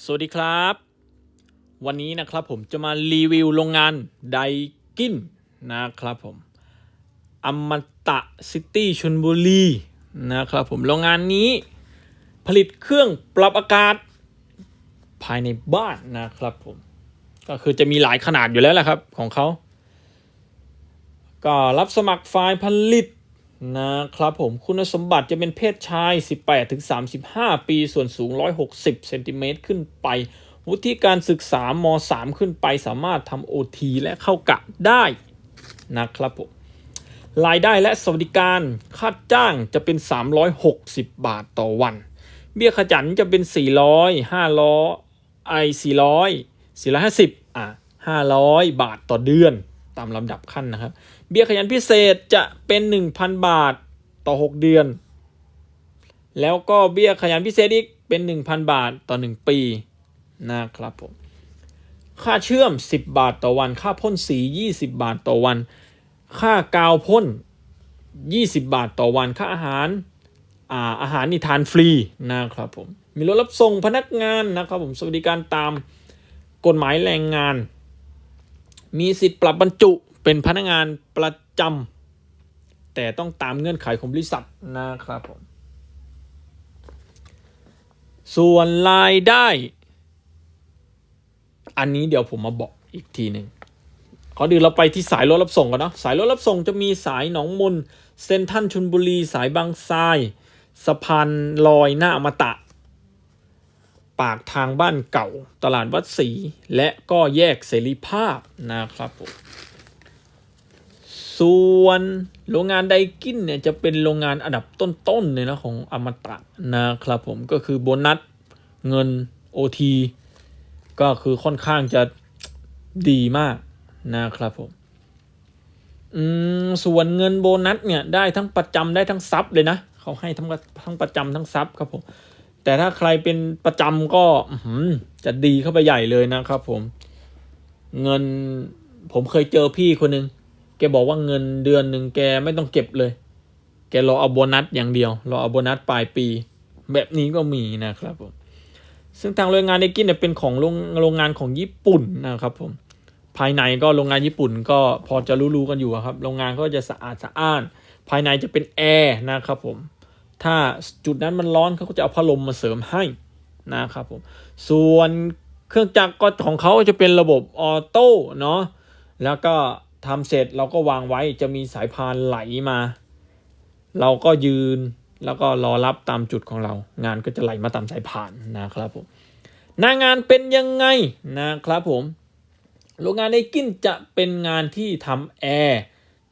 สวัสดีครับ วันนี้นะครับผมจะมารีวิวโรงงานไดกินนะครับผมอมตะซิตี้ชนบุรีนะครับผมโรงงานนี้ผลิตเครื่องปรับอากาศภายในบ้านนะครับผมก็คือจะมีหลายขนาดอยู่แล้วแหละครับของเขาก็รับสมัครไฟล์ผลิต นะครับผมคุณสมบัติจะเป็นเพศชาย 18ถึง35 ปี ส่วนสูง 160 เซนติเมตรขึ้นไป วุฒิการศึกษาม3ขึ้นไปสามารถทำโอทีและเข้ากะได้นะครับผมรายได้และสวัสดิการค่าจ้างจะเป็น 360 บาทต่อวัน เบี้ยขจันจะเป็น 400 500ไอ400 450อะ500 บาทต่อเดือน ตามลำดับขั้นนะครับ เบี้ยขยันพิเศษจะเป็น 1,000 บาทต่อ 6 เดือน แล้วก็เบี้ยขยันพิเศษอีกเป็น 1,000 บาทต่อ 1 ปีนะครับผมค่าเชื่อม 10 บาทต่อวัน ค่าพ่นสี 20 บาทต่อวัน ค่ากาวพ่น 20 บาทต่อวัน ค่าอาหารอ่าอาหารนี่ทานฟรีนะครับผม มีรถรับส่งพนักงานนะครับผม สวัสดิการตามกฎหมายแรงงาน มีสิทธิ์ปรับบรรจุเป็นพนักงานประจำแต่ต้องตามเงื่อนไขของบริษัทนะครับผมส่วนรายได้ อันนี้เดี๋ยวผมมาบอกอีกทีหนึ่งขอดีเราไปที่สายรถรับส่งกันเนาะสายรถรับส่งจะมีสายหนองมนเซนทันชนบุรี สายบางทราย สะพานลอยหน้าอมตะ ปากทางบ้านเก่า ตลาดวัดศรีและก็แยกเสรีภาพนะครับผมส่วนโรงงานไดกินเนี่ยจะเป็นโรงงานอันดับต้นๆเลยนะของอมตะนะครับผมก็คือโบนัสเงิน OT ก็คือค่อนข้างจะดีมากนะครับผมอืมส่วนเงินโบนัสเนี่ยได้ทั้งประจำได้ทั้งซับเลยนะเขาให้ทั้งทั้งประจำทั้งซับครับผม แต่ถ้าใครเป็นประจำก็จะดีเข้าไปใหญ่เลยนะครับ ผม เงินผมเคยเจอพี่คนหนึ่งแกบอกว่าเงินเดือนหนึ่งแกไม่ต้องเก็บเลย แกรอเอาโบนัสอย่างเดียวรอเอาโบนัสปลายปี แบบนี้ก็มีนะครับผมซึ่งทางโรงงานเดกินเนี่ยเป็นของโรงโรงงานของญี่ปุ่นนะครับผมภายในก็โรงงานญี่ปุ่นก็พอจะรู้ๆกันอยู่ครับ โรงงานก็จะสะอาดสะอ้าน ภายในจะเป็นแอร์นะครับผม ถ้าจุดนั้นมันร้อนเขาก็จะเอาพัดลมมาเสริมให้นะครับผมส่วนเครื่องจักรก็ของเขาจะเป็นระบบออโต้เนาะแล้วก็ทำเสร็จเราก็วางไว้จะมีสายพานไหลมา เราก็ยืนแล้วก็รอรับตามจุดของเรา งานก็จะไหลมาตามสายพานนะครับผมหน้างานเป็นยังไงนะครับผมโรงงานไดกินจะเป็นงานที่ทำแอร์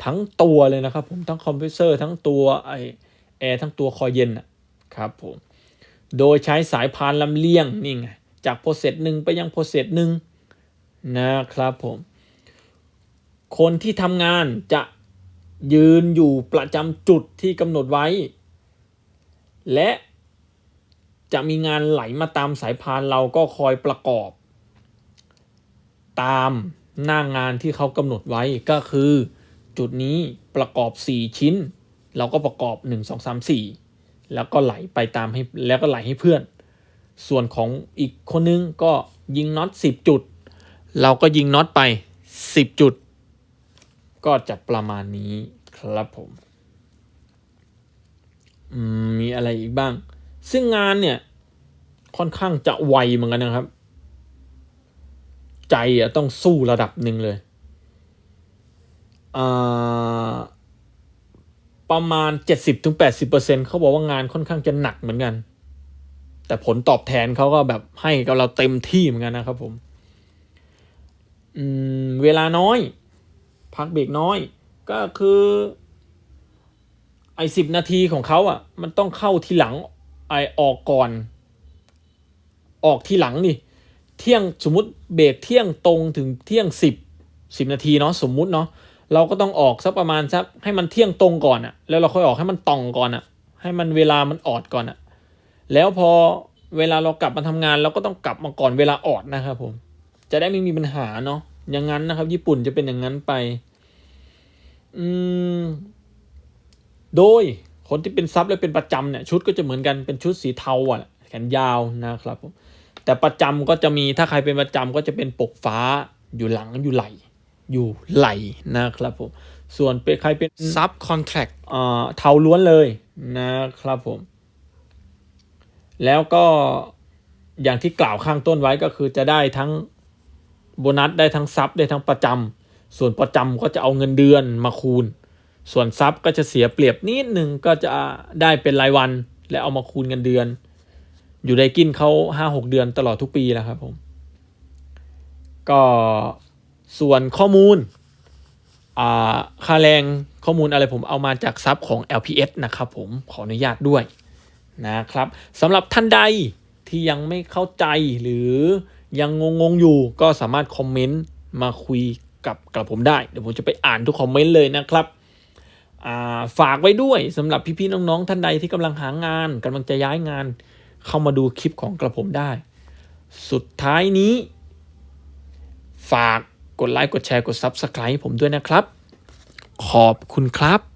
ทั้งตัวเลยนะครับผมทั้งคอมเพรสเซอร์ทั้งตัวไอ แอร์ทั้งตัวคอยเย็นนะครับผม โดยใช้สายพานลำเลียงนี่ไงจากโปรเซสหนึ่งไปยังโปรเซสหนึ่งนะครับผม คนที่ทำงานจะยืนอยู่ประจำจุดที่กำหนดไว้ และจะมีงานไหลมาตามสายพานเราก็คอยประกอบ ตามหน้างานที่เขากำหนดไว้ก็คือ จุดนี้ประกอบ 4 ชิ้น เราก็ประกอบ 1 2 3 4 แล้วก็ไหลไปตามให้แล้วก็ไหลให้เพื่อน ส่วนของอีกคนนึงก็ยิงน็อต10 จุด เราก็ยิงน็อตไป 10 จุด ก็จะประมาณนี้ครับผมมมีอะไรอีกบ้าง ซึ่งงานเนี่ย ค่อนข้างจะไวเหมือนกันนะครับ ใจอะต้องสู้ระดับหนึ่งเลยอ่า ประมาณ 70-80%เขาบอกว่างานค่อนข้างจะหนักเหมือนกัน แต่ผลตอบแทนเขาก็แบบให้กับเราเต็มที่เหมือนกันนะครับผมอืมเวลาน้อย พักเบรกน้อย ก็คือไอ้สิบนาทีของเขาอะ มันต้องเข้าทีหลังไอออกก่อน ออกทีหลังนี่เที่ยงสมมติเบรกเที่ยงตรงถึงเที่ยงสิบสิบนาทีเนาะสมมุติเนาะ เราก็ต้องออกสักประมาณสักให้มันเที่ยงตรงก่อนอะแล้วเราค่อยออกให้มันตรงก่อนอะให้มันเวลามันออดก่อนอะแล้วพอเวลาเรากลับมาทำงาน เราก็ต้องกลับมาก่อนเวลาออดนะครับผม จะได้ไม่มีปัญหาเนาะอย่างนั้นนะครับ ญี่ปุ่นจะเป็นอย่างนั้นไป อืม โดยคนที่เป็นซับและเป็นประจำเนี่ยชุดก็จะเหมือนกันเป็นชุดสีเทาอะ แขนยาวนะครับผมแต่ประจำก็จะมีถ้าใครเป็นประจำก็จะเป็นปกฟ้าอยู่หลังอยู่ไหล อยู่ไหลนะครับผม ส่วนเป็นใครเป็นซับคอนแท c t อ่าเทาล้วนเลยนะครับผม แล้วก็อย่างที่กล่าวข้างต้นไว้ก็คือจะได้ทั้งโบนัสได้ทั้งซับได้ทั้งประจำส่วนประจำก็จะเอาเงินเดือนมาคูณ ส่วนซับก็จะเสียเปรียบนิดหนึ่งก็จะได้เป็นรายวัน และเอามาคูณเงินเดือน อยู่ได้กินเขาห้าหกเดือนตลอดทุกปีแล้วครับผม ก็ ส่วนข้อมูลอ่าค่าแรงข้อมูลอะไรผมเอามาจากซับของ LPS นะครับผมขออนุญาตด้วยนะครับสำหรับท่านใดที่ยังไม่เข้าใจหรือยังงงๆอยู่ก็สามารถคอมเมนต์มาคุยกับกับผมได้ เดี๋ยวผมจะไปอ่านทุกคอมเมนต์เลยนะครับาฝากไว้ด้วยสำหรับพี่ๆน้องๆท่านใดที่กำลังหางานกำลังจะย้ายงาน เข้ามาดูคลิปของกระผมได้ สุดท้ายนี้ ฝาก กดไลค์กดแชร์กด Subscribe ให้ผมด้วยนะครับ ขอบคุณครับ